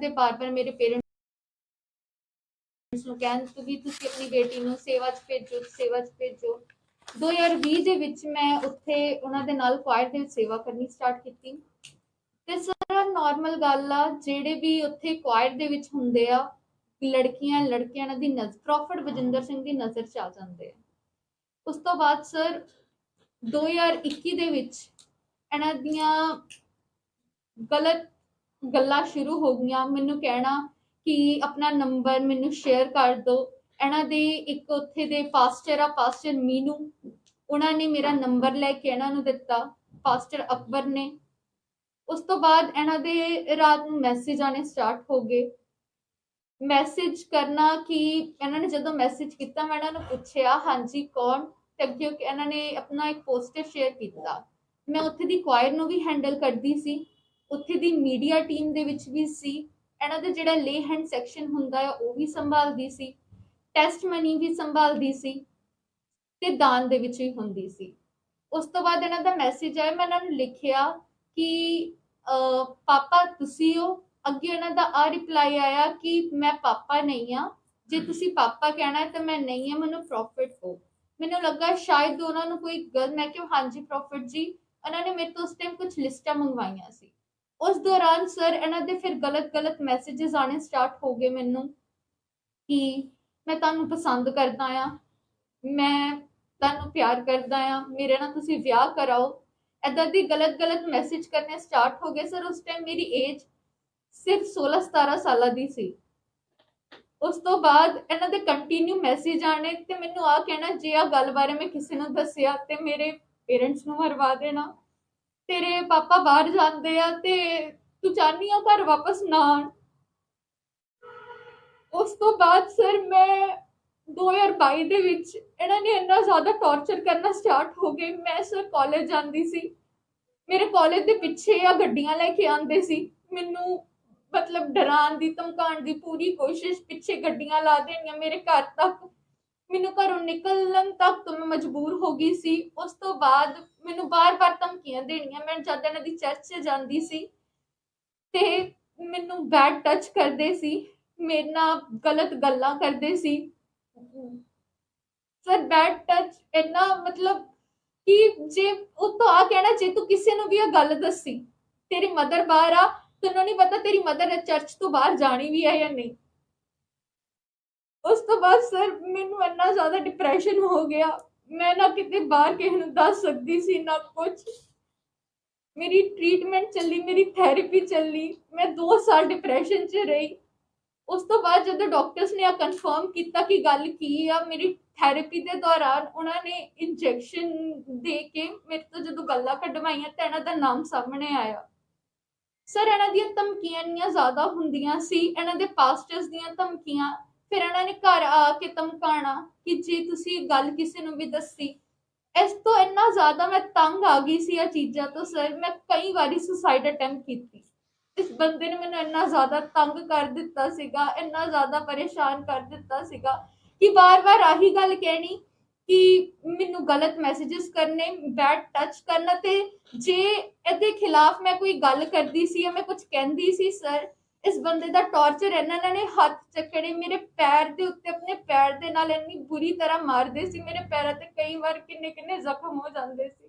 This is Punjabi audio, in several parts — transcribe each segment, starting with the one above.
ਕਰਦੇ ਬਾਰ-ਬਾਰ ਮੇਰੇ ਪੇਰੈਂਟਸ ਨੂੰ ਕਹਿਣ ਕਿ ਤੁਸੀਂ ਆਪਣੀ ਬੇਟੀ ਨੂੰ ਸੇਵਾ 'ਚ ਭੇਜੋ, ਸੇਵਾ 'ਚ ਭੇਜੋ। 2020 ਦੇ ਵਿੱਚ ਮੈਂ ਉੱਥੇ ਉਹਨਾਂ ਦੇ ਨਾਲ ਕੁਆਇਰ ਦੇ ਵਿੱਚ ਸੇਵਾ ਕਰਨੀ ਸਟਾਰਟ ਕੀਤੀ। ਤੇ ਸਰ ਨਾਰਮਲ ਗੱਲ ਆ, ਜਿਹੜੇ ਵੀ ਉੱਥੇ ਕੁਆਇਰ ਦੇ ਵਿੱਚ ਹੁੰਦੇ ਆ, ਲੜਕੀਆਂ, ਲੜਕਿਆਂ ਦੀ ਨਜ਼ਰ ਪ੍ਰੋਫਟ ਬਜਿੰਦਰ ਸਿੰਘ ਦੀ ਨਜ਼ਰ ਚ ਆ ਜਾਂਦੇ ਆ। ਉਸ ਤੋਂ ਬਾਅਦ ਸਰ 2021 ਦੇ ਵਿੱਚ ਇਹਨਾਂ ਦੀਆਂ ਗਲਤ ਗੱਲਾਂ ਸ਼ੁਰੂ ਹੋ ਗਈਆਂ, ਮੈਨੂੰ ਕਹਿਣਾ ਕਿ ਆਪਣਾ ਨੰਬਰ ਮੈਨੂੰ ਸ਼ੇਅਰ ਕਰ ਦਿਓ। ਇਹਨਾਂ ਦੇ ਇੱਕ ਉੱਥੇ ਦੇ ਪਾਸਟਰ ਆ ਪਾਸਟਰ ਮੀਨੂ। ਉਹਨਾਂ ਨੇ ਮੇਰਾ ਨੰਬਰ ਲੈ ਕੇ ਇਹਨਾਂ ਨੂੰ ਦਿੱਤਾ ਪਾਸਟਰ ਅਕਬਰ ਨੇ। ਉਸ ਤੋਂ ਬਾਅਦ ਇਹਨਾਂ ਦੇ ਰਾਤ ਨੂੰ ਮੈਸੇਜ ਆਣੇ ਸਟਾਰਟ ਹੋ ਗਏ। ਮੈਸੇਜ ਕਰਨਾ ਕਿ ਇਹਨਾਂ ਨੇ ਜਦੋਂ ਮੈਸੇਜ ਕੀਤਾ, ਮੈਂ ਇਹਨਾਂ ਨੂੰ ਪੁੱਛਿਆ, ਹਾਂਜੀ, ਕੌਣ? ਤੇ ਅੱਗੇ ਇਹਨਾਂ ਨੇ ਆਪਣਾ ਇੱਕ ਪੋਸਟਰ ਸ਼ੇਅਰ ਕੀਤਾ। ਮੈਂ ਉੱਥੇ ਦੀ ਕੁਆਇਰ ਨੂੰ ਵੀ ਹੈਂਡਲ ਕਰਦੀ ਸੀ। ਉੱਥੇ ਦੀ ਮੀਡੀਆ ਟੀਮ ਦੇ ਵਿੱਚ ਵੀ ਸੀ, ਇਹਨਾਂ ਦਾ ਜਿਹੜਾ ਲੇ ਹੈਂਡ ਸੈਕਸ਼ਨ ਹੁੰਦਾ ਆ ਉਹ ਵੀ ਸੰਭਾਲਦੀ ਸੀ ਟੈਸਟ ਮਨੀ ਵੀ ਸੰਭਾਲਦੀ ਸੀ ਤੇ ਦਾਨ ਦੇ ਵਿੱਚ ਵੀ ਹੁੰਦੀ ਸੀ। ਉਸ ਤੋਂ ਬਾਅਦ ਇਹਨਾਂ ਦਾ ਮੈਸੇਜ ਆਇਆ, ਮੈਂ ਇਹਨਾਂ ਨੂੰ ਲਿਖਿਆ ਕਿ ਪਾਪਾ ਤੁਸੀਂ ਹੋ। ਅੱਗੇ ਉਹਨਾਂ ਦਾ ਆ ਰਿਪਲਾਈ ਆਇਆ ਕਿ ਮੈਂ ਪਾਪਾ ਨਹੀਂ ਆ ਜੇ ਤੁਸੀਂ ਪਾਪਾ ਕਹਿਣਾ ਹੈ ਤਾਂ ਮੈਂ ਨਹੀਂ ਆ ਮੈਨੂੰ ਪ੍ਰੋਫਿਟ ਹੋ। ਮੈਨੂੰ ਲੱਗਾ ਸ਼ਾਇਦ ਉਹਨਾਂ ਨੂੰ ਕੋਈ ਗਲਤ ਮੈਂ ਕਿਹਾ ਹਾਂਜੀ ਪ੍ਰੋਫਿਟ ਜੀ ਉਹਨਾਂ ਨੇ ਮੇਰੇ ਤੋਂ ਉਸ ਟਾਈਮ ਕੁਝ ਲਿਸਟਾਂ ਮੰਗਵਾਈਆਂ ਸੀ। ਉਸ ਦੌਰਾਨ ਸਰ ਇਹਨਾਂ ਦੇ ਫਿਰ ਗਲਤ ਗਲਤ ਮੈਸੇजेस ਆਣੇ ਸਟਾਰਟ ਹੋ ਗਏ ਮੈਨੂੰ ਕਿ ਮੈਂ ਤੁਹਾਨੂੰ ਪਸੰਦ ਕਰਦਾ ਆ ਮੈਂ ਤੁਹਾਨੂੰ ਪਿਆਰ ਕਰਦਾ ਆ ਮੇਰੇ ਨਾਲ ਤੁਸੀਂ ਵਿਆਹ ਕਰਾਓ। ਏਦਾਂ ਦੀ ਗਲਤ ਗਲਤ ਮੈਸੇਜ ਕਰਨੇ ਸਟਾਰਟ ਹੋ ਗਏ। ਸਰ ਉਸ ਟਾਈਮ ਮੇਰੀ ਏਜ ਸਿਰਫ 16 17 ਸਾਲਾਂ ਦੀ ਸੀ। ਉਸ ਤੋਂ ਬਾਅਦ ਇਹਨਾਂ ਦੇ ਕੰਟੀਨਿਊ ਮੈਸੇਜ ਆਣੇ ਤੇ ਮੈਨੂੰ ਆ ਕਹਿਣਾ, ਜੇ ਆ ਗੱਲ ਬਾਰੇ ਮੈਂ ਕਿਸੇ ਨੂੰ ਦੱਸਿਆ ਤੇ ਮੇਰੇ ਪੇਰੈਂਟਸ ਨੂੰ ਮਰਵਾ ਦੇਣਾ। ਤੇਰੇ ਪਾਪਾ ਬਾਹਰ ਜਾਂਦੇ ਆ ਤੇ ਤੂੰ ਚਾਹਨੀ ਆ ਘਰ ਵਾਪਸ ਨਾ ਆਣ ਉਸ ਤੋਂ ਬਾਅਦ ਸਰ, ਮੈਂ 2022 ਦੇ ਵਿੱਚ ਇਹਨਾਂ ਨੇ ਇੰਨਾ ਜ਼ਿਆਦਾ ਟੌਰਚਰ ਕਰਨਾ ਸਟਾਰਟ ਹੋ ਗਏ। ਮੈਂ ਸਰ ਕਾਲਜ ਜਾਂਦੀ ਸੀ। ਮੇਰੇ ਕਾਲਜ ਦੇ ਪਿੱਛੇ ਆ ਗੱਡੀਆਂ ਲੈ ਕੇ ਆਉਂਦੇ ਸੀ। ਮੈਨੂੰ ਮਤਲਬ ਡਰਾਉਣ ਦੀ, ਧਮਕਾਉਣ ਦੀ ਪੂਰੀ ਕੋਸ਼ਿਸ਼ ਪਿੱਛੇ ਗੱਡੀਆਂ ਲਾ ਦੇਣੀਆਂ ਮੇਰੇ ਘਰ ਤੱਕ। ਮੈਨੂੰ ਘਰੋਂ ਨਿਕਲਣ ਤੱਕ ਤੋਂ ਮੈਂ ਮਜਬੂਰ ਹੋ ਗਈ ਸੀ। ਉਸ ਤੋਂ ਬਾਅਦ ਮੈਨੂੰ ਬਾਰ-ਬਾਰ ਧਮਕੀਆਂ ਦੇਣੀਆਂ, ਮੈਂ ਜਦ ਇਹਨਾਂ ਦੀ ਚਰਚ 'ਚ ਜਾਂਦੀ ਸੀ ਤੇ ਮੈਨੂੰ ਬੈਡ ਟੱਚ ਕਰਦੇ ਸੀ, ਮੇਰੇ ਨਾਲ ਗਲਤ ਗੱਲਾਂ ਕਰਦੇ ਸੀ। ਸਰ ਬੈਡ ਟੱਚ ਇੰਨਾ ਮਤਲਬ ਕਿ ਜੇ ਉਹ ਤਾਂ ਆ ਕਹਿਣਾ ਜੇ ਤੂੰ ਕਿਸੇ ਨੂੰ ਵੀ ਇਹ ਗੱਲ ਦੱਸੀ, ਤੇਰੀ ਮਦਰ ਬਾਹਰ ਆ, ਤੈਨੂੰ ਨਹੀਂ ਪਤਾ ਤੇਰੀ ਮਦਰ ਚਰਚ ਤੋਂ ਬਾਹਰ ਜਾਣੀ ਵੀ ਹੈ ਜਾਂ ਨਹੀਂ। ਉਸ ਤੋਂ ਬਾਅਦ ਸਰ ਮੈਨੂੰ ਇੰਨਾ ਜ਼ਿਆਦਾ ਡਿਪਰੈਸ਼ਨ ਹੋ ਗਿਆ। ਮੈਂ ਨਾ ਕਿਤੇ ਬਾਹਰ ਕਿਸੇ ਨੂੰ ਦੱਸ ਸਕਦੀ ਸੀ, ਨਾ ਕੁਝ ਮੇਰੀ ਟ੍ਰੀਟਮੈਂਟ ਚੱਲੀ, ਮੇਰੀ ਥੈਰੇਪੀ ਚੱਲੀ। ਮੈਂ 2 ਸਾਲ ਡਿਪਰੈਸ਼ਨ 'ਚ ਰਹੀ। ਉਸ ਤੋਂ ਬਾਅਦ ਜਦੋਂ ਡਾਕਟਰਸ ਨੇ ਆ ਕਨਫਰਮ ਕੀਤਾ ਕਿ ਗੱਲ ਕੀ ਆ, ਮੇਰੀ ਥੈਰੇਪੀ ਦੇ ਦੌਰਾਨ ਉਹਨਾਂ ਨੇ ਇੰਜੈਕਸ਼ਨ ਦੇ ਕੇ ਮੇਰੇ ਤੋਂ ਜਦੋਂ ਗੱਲਾਂ ਕਢਵਾਈਆਂ ਤਾਂ ਇਹਨਾਂ ਦਾ ਨਾਮ ਸਾਹਮਣੇ ਆਇਆ। ਸਰ, ਇਹਨਾਂ ਦੀਆਂ ਧਮਕੀਆਂ ਇੰਨੀਆਂ ਜ਼ਿਆਦਾ ਹੁੰਦੀਆਂ ਸੀ, ਇਹਨਾਂ ਦੇ ਪਾਸਟਰਸ ਦੀਆਂ ਧਮਕੀਆਂ ਫਿਰ ਇਹਨਾਂ ਨੇ ਘਰ ਆ ਕੇ ਧਮਕਾਣਾ ਕਿ ਜੇ ਤੁਸੀਂ ਗੱਲ ਕਿਸੇ ਨੂੰ ਵੀ ਦੱਸੀ, ਇਸ ਤੋਂ ਇੰਨਾ ਜ਼ਿਆਦਾ ਮੈਂ ਤੰਗ ਆ ਗਈ ਸੀ ਇਹ ਚੀਜ਼ਾਂ ਤੋਂ, ਸਰ, ਮੈਂ ਕਈ ਵਾਰੀ ਸੁਸਾਈਡ ਅਟੈਂਪਟ ਕੀਤੀ। ਇਸ ਬੰਦੇ ਨੇ ਮੈਨੂੰ ਇੰਨਾ ਜ਼ਿਆਦਾ ਤੰਗ ਕਰ ਦਿੱਤਾ ਸੀਗਾ, ਇੰਨਾ ਜ਼ਿਆਦਾ ਪਰੇਸ਼ਾਨ ਕਰ ਦਿੱਤਾ ਸੀਗਾ ਕਿ ਬਾਰ-ਬਾਰ ਆਹੀ ਗੱਲ ਕਹਿਣੀ ਕਿ ਮੈਨੂੰ ਗਲਤ ਮੈਸੇजेस ਕਰਨੇ ਬੈਡ ਟੱਚ ਕਰਨਾ ਤੇ ਜੇ ਇਹਦੇ ਖਿਲਾਫ ਮੈਂ ਕੋਈ ਗੱਲ ਕਰਦੀ ਸੀ ਜਾਂ ਮੈਂ ਕੁਝ ਕਹਿੰਦੀ ਸੀ, ਸਰ ਇਸ ਬੰਦੇ ਦਾ ਟੌਰਚਰ ਇਹਨਾਂ ਨੇ ਹੱਥ ਚੱਕਣੇ, ਮੇਰੇ ਪੈਰ ਦੇ ਉੱਤੇ, ਆਪਣੇ ਪੈਰ ਦੇ ਨਾਲ ਇੰਨੀ ਬੁਰੀ ਤਰ੍ਹਾਂ ਮਾਰਦੇ ਸੀ, ਮੇਰੇ ਪੈਰਾਂ ਤੇ ਕਈ ਵਾਰ ਕਿੰਨੇ ਕਿੰਨੇ ਜ਼ਖਮ ਹੋ ਜਾਂਦੇ ਸੀ।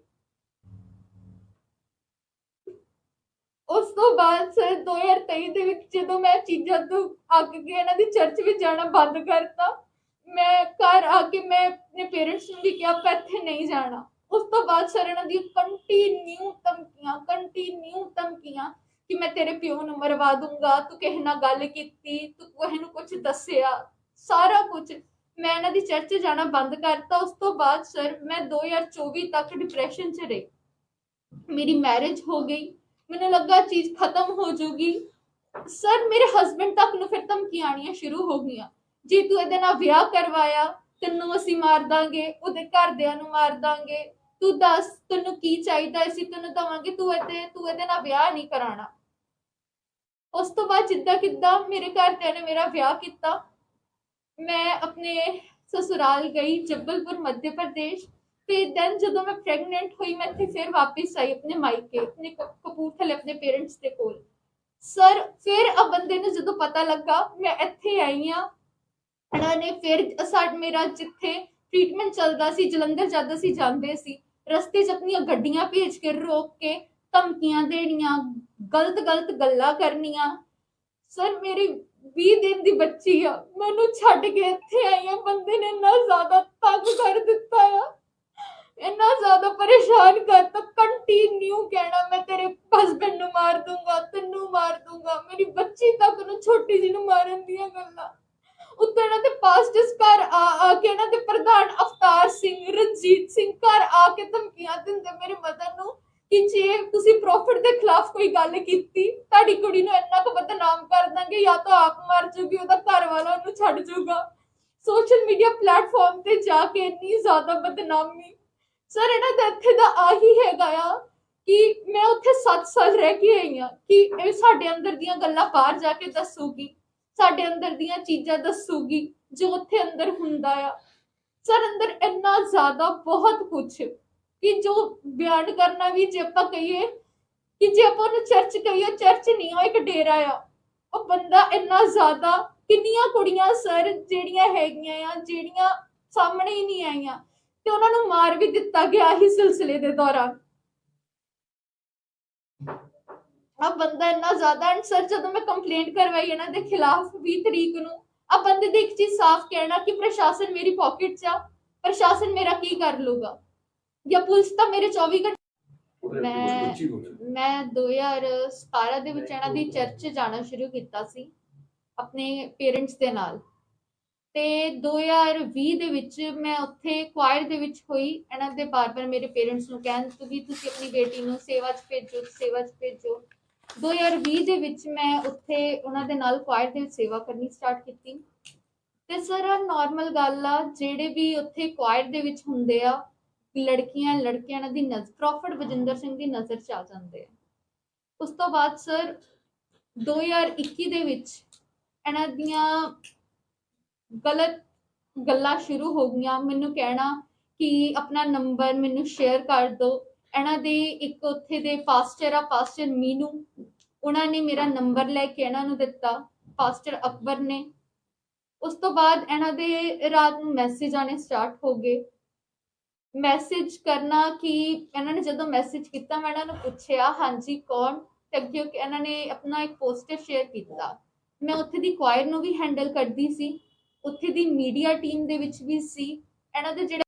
ਉਸ ਤੋਂ ਬਾਅਦ ਸਰ 2023 ਦੇ ਵਿੱਚ ਜਦੋਂ ਮੈਂ ਚੀਜ਼ਾਂ ਤੋਂ ਅੱਗ ਕੇ ਇਹਨਾਂ ਦੀ ਚਰਚ ਵਿੱਚ ਜਾਣਾ ਬੰਦ ਕਰਤਾ, ਮੈਂ ਘਰ ਆ ਕੇ ਮੈਂ ਆਪਣੇ ਪੇਰੈਂਟਸ ਨੂੰ ਵੀ ਕਿਹਾ ਮੈਂ ਇੱਥੇ ਨਹੀਂ ਜਾਣਾ। ਉਸ ਤੋਂ ਬਾਅਦ ਸਰ ਇਹਨਾਂ ਦੀ ਕੰਟੀਨਿਊ ਧਮਕੀਆਂ ਕੰਟੀਨਿਊ ਧਮਕੀਆਂ ਕਿ ਮੈਂ ਤੇਰੇ ਪਿਓ ਨੂੰ ਮਰਵਾ ਦੂੰਗਾ, ਤੂੰ ਕਿਸੇ ਨਾਲ ਗੱਲ ਕੀਤੀ, ਤੂੰ ਕਿਸੇ ਨੂੰ ਕੁਝ ਦੱਸਿਆ, ਸਾਰਾ ਕੁਝ ਮੈਂ ਇਹਨਾਂ ਦੀ ਚਰਚ ਜਾਣਾ ਬੰਦ ਕਰਤਾ, ਉਸ ਤੋਂ ਬਾਅਦ ਸਰ ਮੈਂ 2024 ਤੱਕ ਡਿਪਰੈਸ਼ਨ 'ਚ ਰਹੀ। ਮੇਰੀ ਮੈਰਿਜ ਹੋ ਗਈ। ਮੈਨੂੰ ਲੱਗਾ ਚੀਜ਼ ਖਤਮ ਹੋ ਜਾਊਗੀ ਸਰ ਮੇਰੇ ਹਸਬੰਡ ਤੱਕ ਨੂੰ ਫਿਰ ਧਮਕੀਆਂ ਆਣੀਆਂ ਸ਼ੁਰੂ ਹੋ ਗਈਆਂ। ਜੇ ਤੂੰ ਇਹਦੇ ਨਾਲ ਵਿਆਹ ਕਰਵਾਇਆ, ਤੈਨੂੰ ਅਸੀਂ ਮਾਰ ਦਾਂਗੇ, ਉਹਦੇ ਘਰਦਿਆਂ ਨੂੰ ਮਾਰ ਦਾਂਗੇ। ਤੂੰ ਦੱਸ, ਤੈਨੂੰ ਕੀ ਚਾਹੀਦਾ? ਅਸੀਂ ਤੈਨੂੰ ਦਵਾਂਗੇ, ਤੂੰ ਇਹਦੇ ਤੂੰ ਇਹਦੇ ਨਾਲ ਵਿਆਹ ਨਹੀਂ ਕਰਾਣਾ ਉਸ ਤੋਂ ਬਾਅਦ ਜਿੱਦਾਂ ਕਿੱਦਾਂ ਮੇਰੇ ਘਰਦਿਆਂ ਨੇ ਮੇਰਾ ਵਿਆਹ ਕੀਤਾ, ਮੈਂ ਆਪਣੇ ਸਸੁਰਾਲ ਗਈ ਜੱਬਲਪੁਰ, ਮੱਧ ਪ੍ਰਦੇਸ਼। ਤੇ ਦੈਨ ਜਦੋਂ ਮੈਂ ਪ੍ਰੈਗਨੈਂਟ ਹੋਈ, ਮੈਂ ਇੱਥੇ ਫਿਰ ਵਾਪਸ ਆਈ ਆਪਣੇ ਮਾਇਕੇ, ਆਪਣੇ ਕਪੂਰਥਲੇ ਆਪਣੇ ਪੇਰੈਂਟਸ ਦੇ ਕੋਲ। ਸਰ ਫਿਰ ਆ ਬੰਦੇ ਨੂੰ ਜਦੋਂ ਪਤਾ ਲੱਗਾ, ਮੈਂ ਇੱਥੇ ਆਈ ਆ ਇਹਨਾਂ ਨੇ ਫਿਰ ਸਾਡ ਮੇਰਾ ਜਿੱਥੇ ਟ੍ਰੀਟਮੈਂਟ ਚੱਲਦਾ ਸੀ, ਜਲੰਧਰ ਜਾਂਦਾ ਸੀ, ਜਾਂਦੇ ਸੀ। ਰਸਤੇ 'ਚ ਆਪਣੀਆਂ ਗੱਡੀਆਂ ਭੇਜ ਕੇ, ਰੋਕ ਕੇ ਧਮਕੀਆਂ ਦੇਣੀਆਂ ਗਲਤ ਗਲਤ ਗੱਲਾਂ ਕਰਨੀਆਂ। ਸਰ, ਮੇਰੀ 20 ਦਿਨ ਦੀ ਬੱਚੀ ਆ। ਮੈਨੂੰ ਛੱਡ ਕੇ ਇੱਥੇ ਆਈ ਆ। ਬੰਦੇ ਨੇ ਇੰਨਾ ਜ਼ਿਆਦਾ ਤੰਗ ਕਰ ਦਿੱਤਾ ਆ। ਇੰਨਾ ਜ਼ਿਆਦਾ ਪਰੇਸ਼ਾਨ ਕਰਤਾ। ਕੰਟੀਨਿਊ ਕਹਿਣਾ, ਮੈਂ ਤੇਰੇ ਹਸਬੰਡ ਨੂੰ ਮਾਰ ਦੂੰਗਾ, ਤੈਨੂੰ ਮਾਰ ਦੂੰਗਾ। ਮੇਰੀ ਬੱਚੀ ਤੱਕ ਨੂੰ, ਛੋਟੀ ਜੀ ਨੂੰ ਮਾਰਨ ਦੀਆਂ ਗੱਲਾਂ। ਉੱਤੇ ਇਹਨਾਂ ਦੇ ਪਾਸਟ ਘਰ ਆ ਆ ਕੇ ਇਹਨਾਂ ਦੇ ਪ੍ਰਧਾਨ ਅਵਤਾਰ ਸਿੰਘ, ਰਣਜੀਤ ਸਿੰਘ ਘਰ ਆ ਕੇ ਧਮਕੀਆਂ ਦਿੰਦੇ। ਮੇਰੇ ਮਦਰ ਨੂੰ ਕਿ ਜੇ ਤੁਸੀਂ ਪ੍ਰੋਫਿਟ ਦੇ ਖਿਲਾਫ ਕੋਈ ਗੱਲ ਕੀਤੀ, ਤੁਹਾਡੀ ਕੁੜੀ ਨੂੰ ਇੰਨਾ ਕੁ ਬਦਨਾਮ ਕਰ ਦਾਂਗੇ, ਜਾਂ ਤਾਂ ਆਪ ਮਰ ਜੂਗੀ, ਉਹਦਾ ਘਰ ਵਾਲਾ ਉਹਨੂੰ ਛੱਡ ਜੂਗਾ। ਸੋਸ਼ਲ ਮੀਡੀਆ ਪਲੇਟਫਾਰਮ ਤੇ ਜਾ ਕੇ ਇੰਨੀ ਜ਼ਿਆਦਾ ਬਦਨਾਮੀ। ਸਰ ਇਹਨਾਂ ਦਾ ਇੱਥੇ ਦਾ ਆਹੀ ਹੈਗਾ ਆ ਕਿ ਮੈਂ ਉੱਥੇ 7 ਸਾਲ ਰਹਿ ਕੇ ਆਈ ਆ ਕਿ ਇਹ ਸਾਡੇ ਅੰਦਰ ਦੀਆਂ ਗੱਲਾਂ ਬਾਹਰ ਜਾ ਕੇ ਦੱਸੂਗੀ, ਸਾਡੇ ਅੰਦਰ ਦੀਆਂ ਚੀਜ਼ਾਂ ਦੱਸੂਗੀ, ਜੋ ਉੱਥੇ ਅੰਦਰ ਹੁੰਦਾ ਆ। ਸਰ ਅੰਦਰ ਇੰਨਾ ਜ਼ਿਆਦਾ ਬਹੁਤ ਕੁਝ ਕਿ ਜੋ ਬਿਆਨ ਕਰਨਾ ਵੀ ਜੇ ਆਪਾਂ ਕਹੀਏ ਕਿ ਜੇ ਆਪਾਂ ਉਹਨੂੰ ਚਰਚ ਕਹੀਏ ਚਰਚ ਨਹੀਂ ਉਹ ਇੱਕ ਡੇਰਾ ਆ। ਉਹ ਬੰਦਾ ਇੰਨਾ ਜ਼ਿਆਦਾ ਕਿੰਨੀਆਂ ਕੁੜੀਆਂ ਸਰ ਜਿਹੜੀਆਂ ਹੈਗੀਆਂ ਆ, ਜਿਹੜੀਆਂ ਸਾਹਮਣੇ ਹੀ ਨਹੀਂ ਆਈਆਂ, ਤੇ ਉਹਨਾਂ ਨੂੰ ਮਾਰ ਵੀ ਦਿੱਤਾ ਗਿਆ ਹੀ ਸਿਲਸਿਲੇ ਦੇ ਦੌਰਾਨ। ਆ ਬੰਦਾ ਇੰਨਾ ਜ਼ਿਆਦਾ ਐਂਡ ਸਰ ਜਦੋਂ ਮੈਂ ਕੰਪਲੇਂਟ ਕਰਵਾਈ ਇਹਨਾਂ ਦੇ ਖਿਲਾਫ 20 ਤਰੀਕ ਨੂੰ, ਆ ਬੰਦੇ ਦੀ ਇੱਕ ਚੀਜ਼ ਸਾਫ਼ ਕਹਿਣਾ ਕਿ ਪ੍ਰਸ਼ਾਸਨ ਮੇਰੀ ਪਾਕਟ 'ਚ ਆ, ਪ੍ਰਸ਼ਾਸਨ ਮੇਰਾ ਕੀ ਕਰ ਲੂਗਾ ਜਾਂ ਪੁਲਿਸ ਤਾਂ ਮੇਰੇ 24 ਘੰਟੇ ਮੈਂ ਮੈਂ 2017 ਦੇ ਵਿੱਚ ਇਹਨਾਂ ਦੀ ਚਰਚ ਜਾਣਾ ਸ਼ੁਰੂ ਕੀਤਾ ਸੀ ਆਪਣੇ ਪੇਰੈਂਟਸ ਦੇ ਨਾਲ। ਤੇ 2020 ਦੇ ਵਿੱਚ ਮੈਂ ਉੱਥੇ ਕੁਆਇਰ ਦੇ ਵਿੱਚ ਹੋਈ ਇਹਨਾਂ ਦੇ ਬਾਰ-ਬਾਰ ਮੇਰੇ ਪੇਰੈਂਟਸ ਨੂੰ ਕਹਿਣ ਕਿ ਤੁਸੀਂ ਆਪਣੀ ਬੇਟੀ ਨੂੰ ਸੇਵਾ 'ਚ ਭੇਜੋ ਸੇਵਾ 'ਚ ਭੇਜੋ। 2020 ਦੇ ਵਿੱਚ ਮੈਂ ਉੱਥੇ ਉਹਨਾਂ ਦੇ ਨਾਲ ਕੁਆਇਰ ਦੇ ਵਿੱਚ ਸੇਵਾ ਕਰਨੀ ਸਟਾਰਟ ਕੀਤੀ। ਤੇ ਸਰ ਨਾਰਮਲ ਗੱਲ ਆ ਜਿਹੜੇ ਵੀ ਉੱਥੇ ਕੁਆਇਰ ਦੇ ਵਿੱਚ ਹੁੰਦੇ ਆ ਲੜਕੀਆਂ, ਲੜਕਿਆਂ ਦੀ ਨਜ਼ਰ, ਪ੍ਰੋਫਿਟ ਬਜਿੰਦਰ ਸਿੰਘ ਦੀ ਨਜ਼ਰ ਚ ਆ ਜਾਂਦੇ ਆ। ਉਸ ਤੋਂ ਬਾਅਦ ਸਰ 2021 ਦੇ ਵਿੱਚ ਇਹਨਾਂ ਦੀਆਂ ਗਲਤ ਗੱਲਾਂ ਸ਼ੁਰੂ ਹੋ ਗਈਆਂ। ਮੈਨੂੰ ਕਹਿਣਾ ਕਿ ਆਪਣਾ ਨੰਬਰ ਮੈਨੂੰ ਸ਼ੇਅਰ ਕਰ ਦਿਓ ਇਹਨਾਂ ਦੇ ਇੱਕ ਉੱਥੇ ਦੇ ਪਾਸਟਰ ਆ, ਪਾਸਟਰ ਮੀਨੂ। ਉਹਨਾਂ ਨੇ ਮੇਰਾ ਨੰਬਰ ਲੈ ਕੇ ਇਹਨਾਂ ਨੂੰ ਦਿੱਤਾ, ਪਾਸਟਰ ਅਕਬਰ ਨੇ। ਉਸ ਤੋਂ ਬਾਅਦ ਇਹਨਾਂ ਦੇ ਰਾਤ ਨੂੰ ਮੈਸੇਜ ਆਣੇ ਸਟਾਰਟ ਹੋ ਗਏ। ਮੈਸੇਜ ਕਰਨਾ ਕਿ ਇਹਨਾਂ ਨੇ ਜਦੋਂ ਮੈਸੇਜ ਕੀਤਾ, ਮੈਂ ਇਹਨਾਂ ਨੂੰ ਪੁੱਛਿਆ, ਹਾਂਜੀ, ਕੌਣ? ਤੇ ਅੱਗੇ ਕਿ ਇਹਨਾਂ ਨੇ ਆਪਣਾ ਇੱਕ ਪੋਸਟਰ ਸ਼ੇਅਰ ਕੀਤਾ। ਮੈਂ ਉੱਥੇ ਦੀ ਕੁਆਇਰ ਨੂੰ ਵੀ ਹੈਂਡਲ ਕਰਦੀ ਸੀ, ਉੱਥੇ ਦੀ ਮੀਡੀਆ ਟੀਮ ਦੇ ਵਿੱਚ ਵੀ ਸੀ। ਇਹਨਾਂ ਦੇ ਜਿਹੜੇ